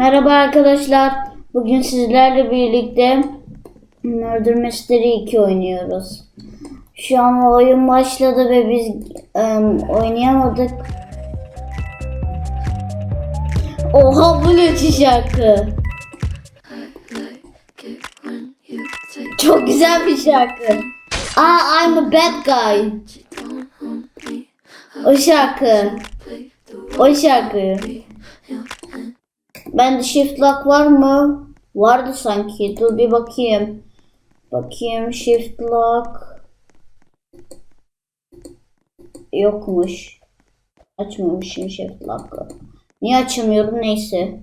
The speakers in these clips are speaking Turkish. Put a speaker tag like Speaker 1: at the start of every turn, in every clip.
Speaker 1: Merhaba arkadaşlar. Bugün sizlerle birlikte Murder Mystery 2 oynuyoruz. Şu an oyun başladı ve biz em, oynayamadık. Oha bu ne şarkı? Çok güzel bir şarkı. Aa I'm a bad guy. O şarkı. O şarkı. Bende shift lock var mı? Vardı sanki. Dur bir bakayım. Bakayım shift lock. Yokmuş. Açmamışım shift lock'ı. Niye açamıyorum? Neyse.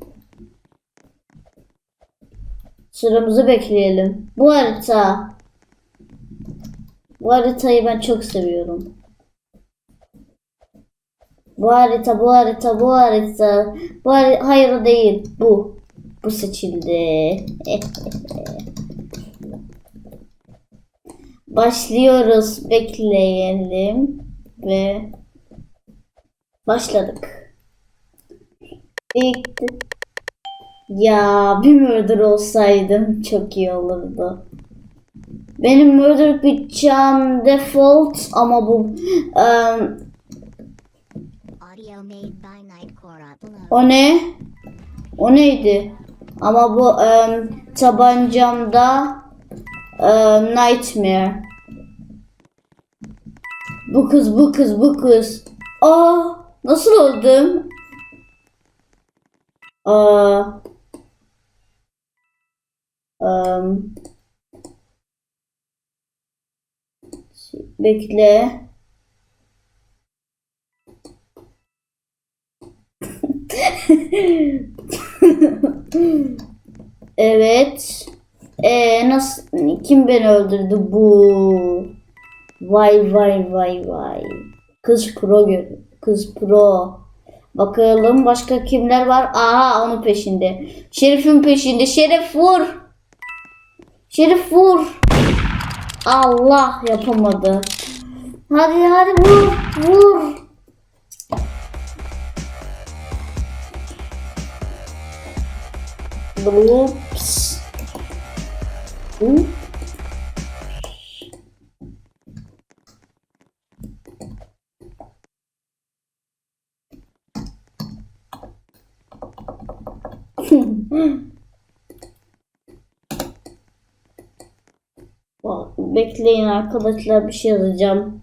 Speaker 1: Sıramızı bekleyelim. Bu harita. Bu haritayı ben çok seviyorum. Bu harita, bu harita, bu harita. Bu hari- hayır değil. Bu. Bu seçildi. Başlıyoruz. Bekleyelim. Ve başladık. İlk ya bir murder olsaydım çok iyi olurdu. Benim murder biteceğim default ama bu em, O ne? O neydi? Ama bu em, tabancamda em, Nightmare. Bu kız, bu kız, bu kız. Aa, nasıl oldum? Aa, em, bekle. evet. Ee, nasıl kim beni öldürdü bu? Vay vay vay vay. Kız pro. Kız pro. Bakalım başka kimler var? Aha onun peşinde. Şerif'in peşinde. Şerif vur. Şerif vur. Allah yapamadı. Hadi hadi vur vur. Oops. Oop. Bak, Bekleyin arkadaşlar bir şey yazacağım.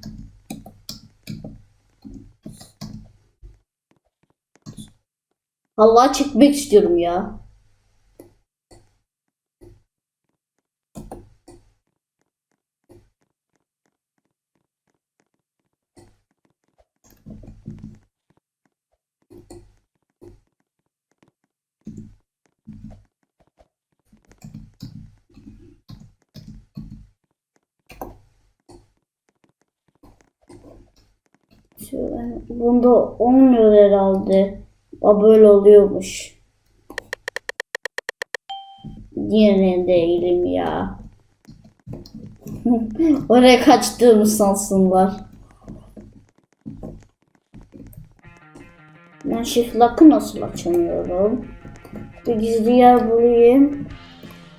Speaker 1: Allah çekmek istiyorum ya. Bunda olmuyor herhalde. Aa, böyle oluyormuş. Yine değilim ya. Oraya kaçtığımı sansınlar. Ben shift lock'ı nasıl açamıyorum? Bir gizli yer bulayım.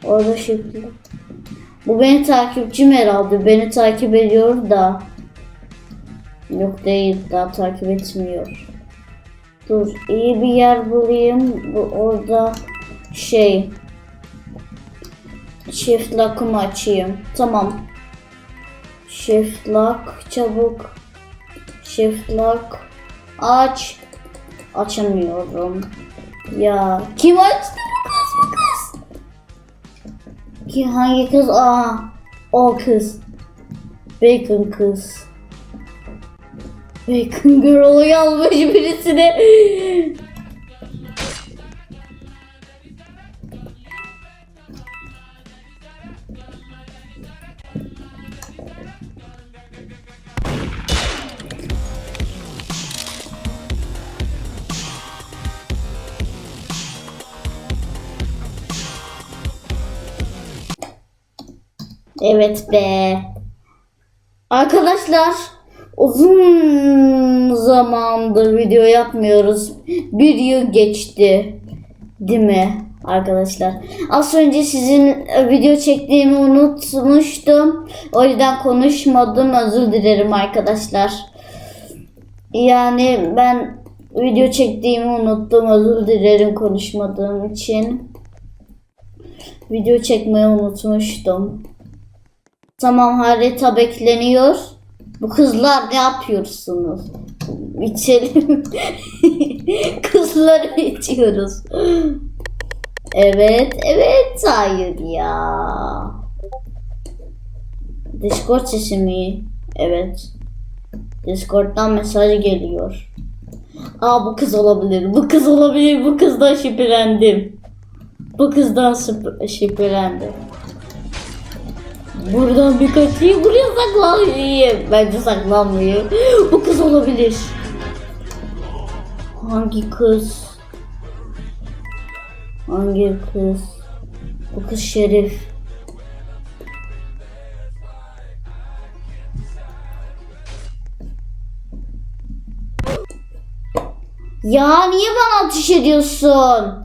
Speaker 1: Orada shift. Bu benim takipçim herhalde. Beni takip ediyor da. Yok değil. Daha takip etmiyor. Dur. iyi bir yer bulayım. Bu orada şey Shift lock'ımı açayım. Tamam. Shift lock çabuk. Shift lock aç. Açamıyorum. Ya kim açtı bu kız bu kız? Ki hangi kız? Aa o kız. Bacon kız. Bacon Girl'u yazmış birisine. Evet be. Arkadaşlar uzun zamandır video yapmıyoruz. Bir yıl geçti. Değil mi arkadaşlar? Az önce sizin e, video çektiğimi unutmuştum. O yüzden konuşmadım. Özür dilerim arkadaşlar. Yani ben video çektiğimi unuttum. Özür dilerim konuşmadığım için. Video çekmeyi unutmuştum. Tamam harita bekleniyor. Bu kızlar ne yapıyorsunuz? İçelim. Kızları içiyoruz. Evet, evet, hayır ya. Discord sesi mi? Evet. Discord'dan mesaj geliyor. Aa bu kız olabilir, bu kız olabilir, bu kızdan şüphelendim. Bu kızdan şüphe- şüphelendim. Buradan bir kaçayım, buraya saklanmayayım. Bence saklanmayayım. Bu kız olabilir. Hangi kız? Hangi kız? Bu kız Şerif. Ya niye bana ateş ediyorsun?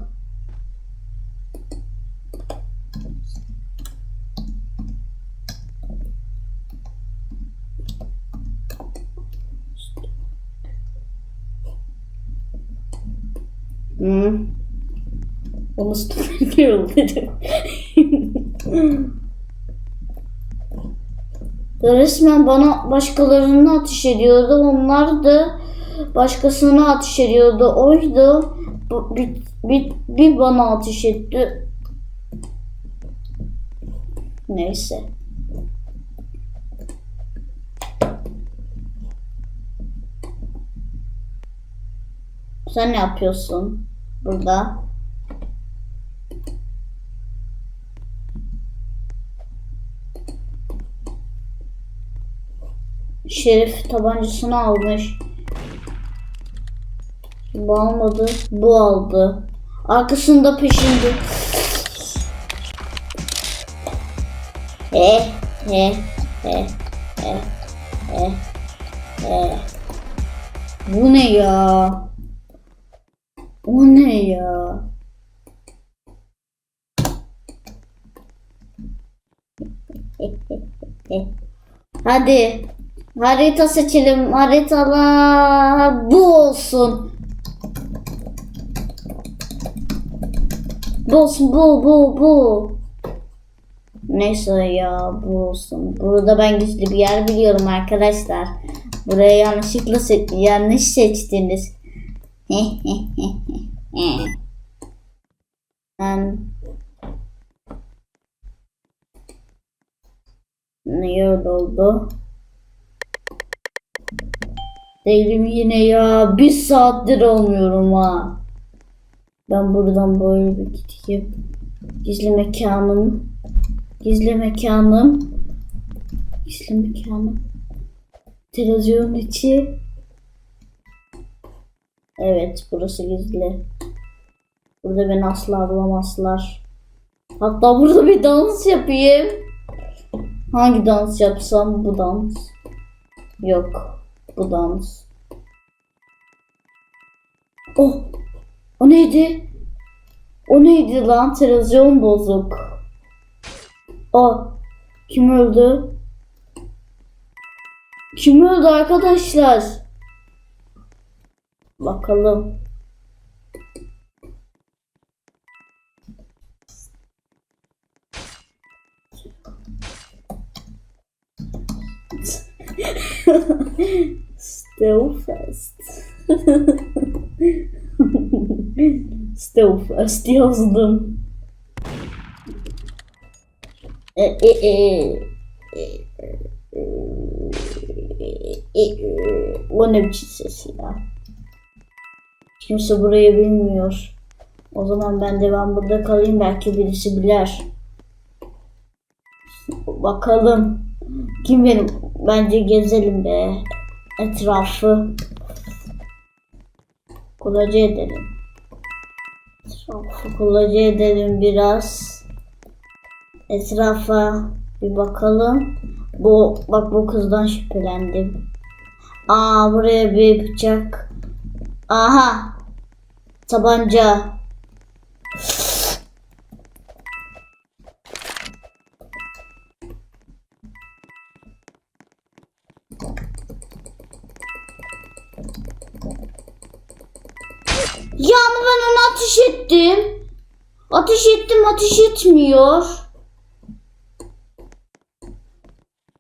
Speaker 1: Onu stüdyo dedim. Resmen bana başkalarına ateş ediyordu. Onlar da başkasına ateş ediyordu. Oydu. Bir, bir, bir bana ateş etti. Neyse. Sen ne yapıyorsun burada? Şerif tabancasını almış. Bu almadı. Bu aldı. Arkasında peşinde. Eh, eh, eh, eh, eh, eh. Bu ne ya? O ne ya? Hadi. Harita seçelim. Haritalar bu olsun. Bu olsun bu bu bu. Neyse ya bu olsun. Burada ben gizli bir yer biliyorum arkadaşlar. Buraya yanlışlıkla se- yanlış seçtiniz. ben ne oldu? Değilim yine ya. Bir saattir olmuyorum ha. Ben buradan böyle bir gideyim. Gizli mekanım. Gizli mekanım. Gizli mekanım. Televizyon içi. Evet burası gizli. Burada beni asla bulamazlar. Hatta burada bir dans yapayım. Hangi dans yapsam bu dans. Yok. Bu dans. Oh. O neydi? O neydi lan? Televizyon bozuk. O. Kim öldü? Kim öldü arkadaşlar? Bakalım. Still fast. Still fast yazdım. E, e, e, e, e, e, e. O ne biçim ses ya? Kimse burayı bilmiyor. O zaman ben de ben burada kalayım belki birisi bilir. Bakalım. Kim benim? Bence gezelim be. Etrafı. Kolaca edelim. Etrafı kolaca edelim biraz. Etrafa bir bakalım. Bu bak bu kızdan şüphelendim. Aa buraya bir bıçak. Aha. Tabanca. Ya ama ben onu ateş ettim. Ateş ettim ateş etmiyor.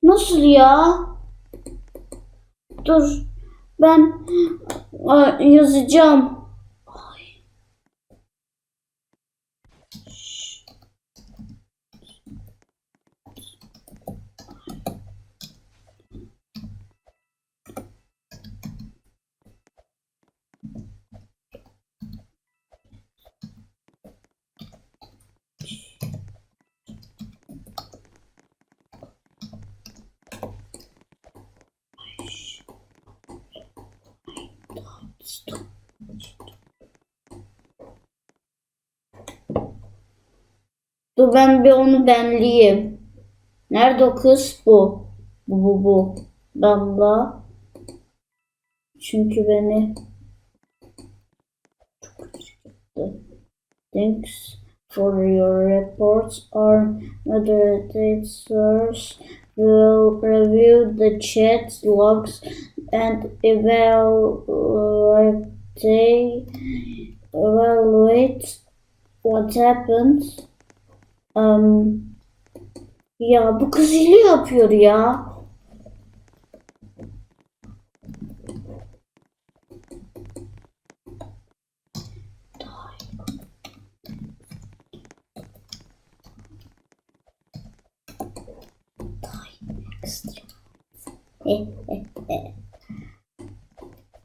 Speaker 1: Nasıl ya? Dur. Ben yazacağım. Dur ben bir onu benleyeyim. Nerede o kız? Bu. Bu bu bu. Damla. Çünkü beni çok acıktı. Thanks for your reports. Our moderators will review the chat logs and evaluate evaluate what happened. Um, ya bu kız hile yapıyor ya.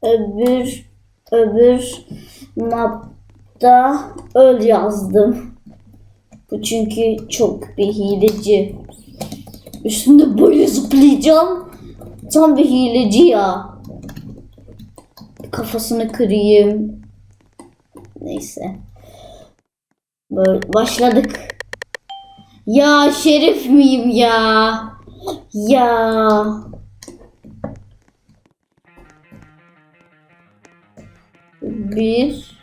Speaker 1: Öbür öbür mapta öl yazdım. Bu çünkü çok bir hileci. Üstünde böyle zıplayacağım. Tam bir hileci ya. Kafasını kırayım. Neyse. Böyle başladık. Ya şerif miyim ya? Ya. Bir.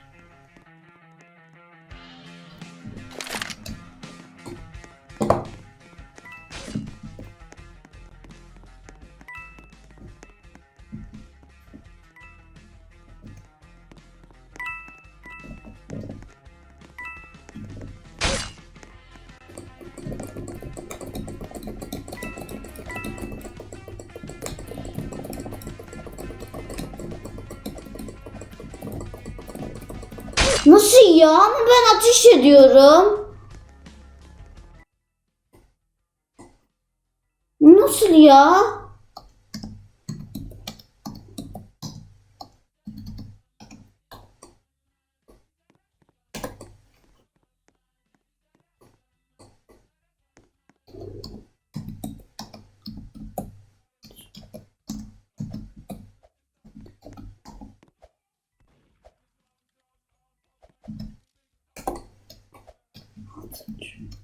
Speaker 1: Nasıl ya? Ben ateş ediyorum. Nasıl ya?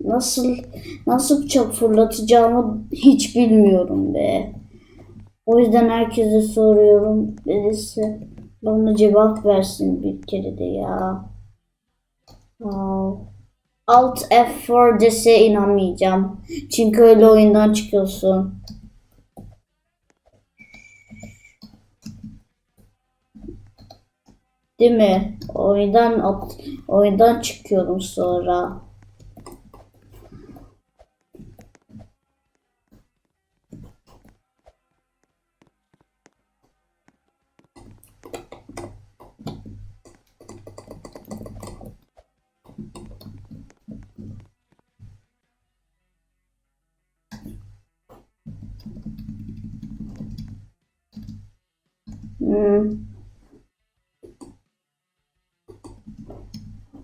Speaker 1: Nasıl nasıl bıçak fırlatacağımı hiç bilmiyorum be. O yüzden herkese soruyorum. Birisi bana cevap versin bir kere de ya. Wow. Alt F4 dese inanmayacağım. Çünkü öyle oyundan çıkıyorsun. Değil mi? Oyundan oyundan çıkıyorum sonra.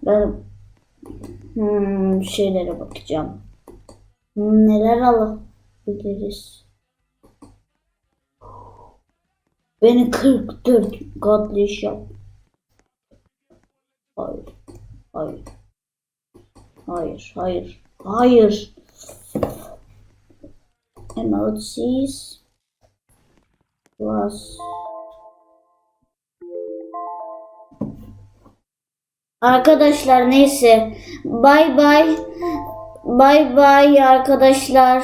Speaker 1: Ben hmm, şeylere bakacağım. Neler alabiliriz? Beni 44 katlı iş yap. Hayır. Hayır. Hayır. Hayır. Hayır. Emojis plus Arkadaşlar neyse. Bay bay. Bay bay arkadaşlar.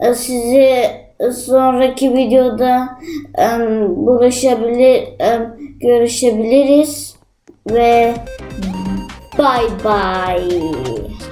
Speaker 1: Ee, Sizi sonraki videoda buluşabilir görüşebiliriz. ve bye bye.